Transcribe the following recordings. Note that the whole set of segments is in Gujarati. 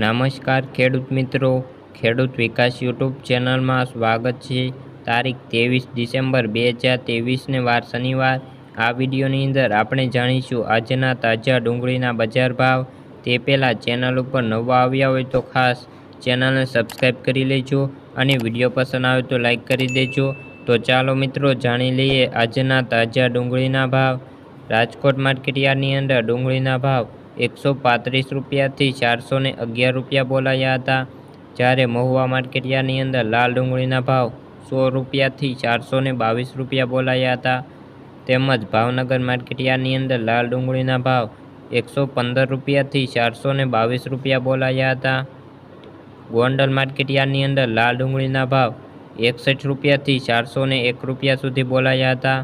નમસ્કાર ખેડૂત મિત્રો. ખેડૂત વિકાસ યુટ્યુબ ચેનલમાં સ્વાગત છે. તારીખ ત્રેવીસ ડિસેમ્બર બે હજાર ત્રેવીસને વાર શનિવાર. આ વિડીયોની અંદર આપણે જાણીશું આજના તાજા ડુંગળીના બજાર ભાવ. તે પહેલાં ચેનલ ઉપર નવા આવ્યા હોય તો ખાસ ચેનલને સબસ્ક્રાઈબ કરી લેજો અને વીડિયો પસંદ આવે તો લાઈક કરી દેજો. તો ચાલો મિત્રો જાણી લઈએ આજના તાજા ડુંગળીના ભાવ. રાજકોટ માર્કેટયાર્ડની અંદર ડુંગળીના ભાવ એકસો પાંત્રીસ રૂપિયાથી ચારસો અગિયાર રૂપિયા બોલાયા હતા. જ્યારે મહુવા માર્કેટયાર્ડની અંદર લાલ ડુંગળીના ભાવ સો રૂપિયાથી ચારસો બાવીસ રૂપિયા બોલાયા હતા. તેમજ ભાવનગર માર્કેટયાર્ડની અંદર લાલ ડુંગળીના ભાવ એકસો પંદર રૂપિયાથી ચારસો ને બાવીસ રૂપિયા બોલાયા હતા. ગોંડલ માર્કેટયાર્ડની અંદર લાલ ડુંગળીના ભાવ એકસઠ રૂપિયાથી ચારસો એક રૂપિયા સુધી બોલાયા હતા.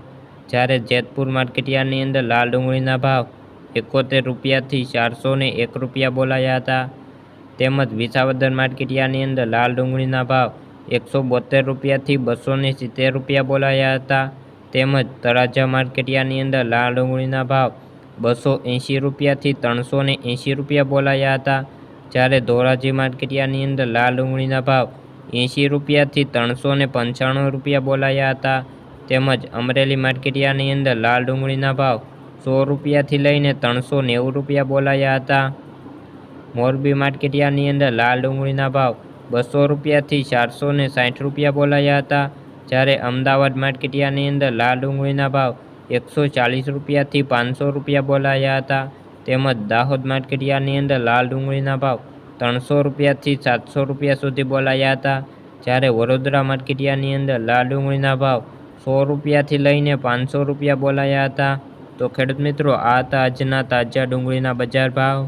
જ્યારે જેતપુર માર્કેટયાર્ડની અંદર લાલ ડુંગળીના ભાવ એકોતેર રૂપિયાથી ચારસો ને એક રૂપિયા બોલાયા હતા. તેમજ વિસાવદર માર્કેટિયાની અંદર લાલ ડુંગળીના ભાવ એકસો બોતેર રૂપિયાથી બસો ને સિત્તેર રૂપિયા બોલાયા હતા. તેમજ તળાજા માર્કેટિયાની અંદર લાલ ડુંગળીના ભાવ બસો એંશી રૂપિયાથી ત્રણસો ને એંશી રૂપિયા બોલાયા હતા. જ્યારે ધોરાજી માર્કેટિયાની અંદર લાલ ડુંગળીના ભાવ એંશી રૂપિયાથી ત્રણસો ને પંચાણું રૂપિયા બોલાયા હતા. તેમજ અમરેલી માર્કેટિયાની અંદર લાલ ડુંગળીના ભાવ સો રૂપિયાથી લઈને ત્રણસો નેવું રૂપિયા બોલાયા હતા. મોરબી માર્કેટિયાની અંદર લાલ ડુંગળીના ભાવ બસો રૂપિયાથી ચારસો ને સાઠ રૂપિયા બોલાયા હતા. જ્યારે અમદાવાદ માર્કેટિયાની અંદર લાલ ડુંગળીના ભાવ એકસો ચાલીસ રૂપિયાથી પાંચસો રૂપિયા બોલાયા હતા. તેમજ દાહોદ માર્કેટિયાની અંદર લાલ ડુંગળીના ભાવ ત્રણસો રૂપિયાથી સાતસો રૂપિયા સુધી બોલાયા હતા. જ્યારે વડોદરા માર્કેટિયાની અંદર લાલ ડુંગળીના ભાવ સો રૂપિયાથી લઈને પાંચસો રૂપિયા બોલાયા હતા. તો ખેડૂત મિત્રો આ હતા આજના તાજા ડુંગળીના બજાર ભાવ.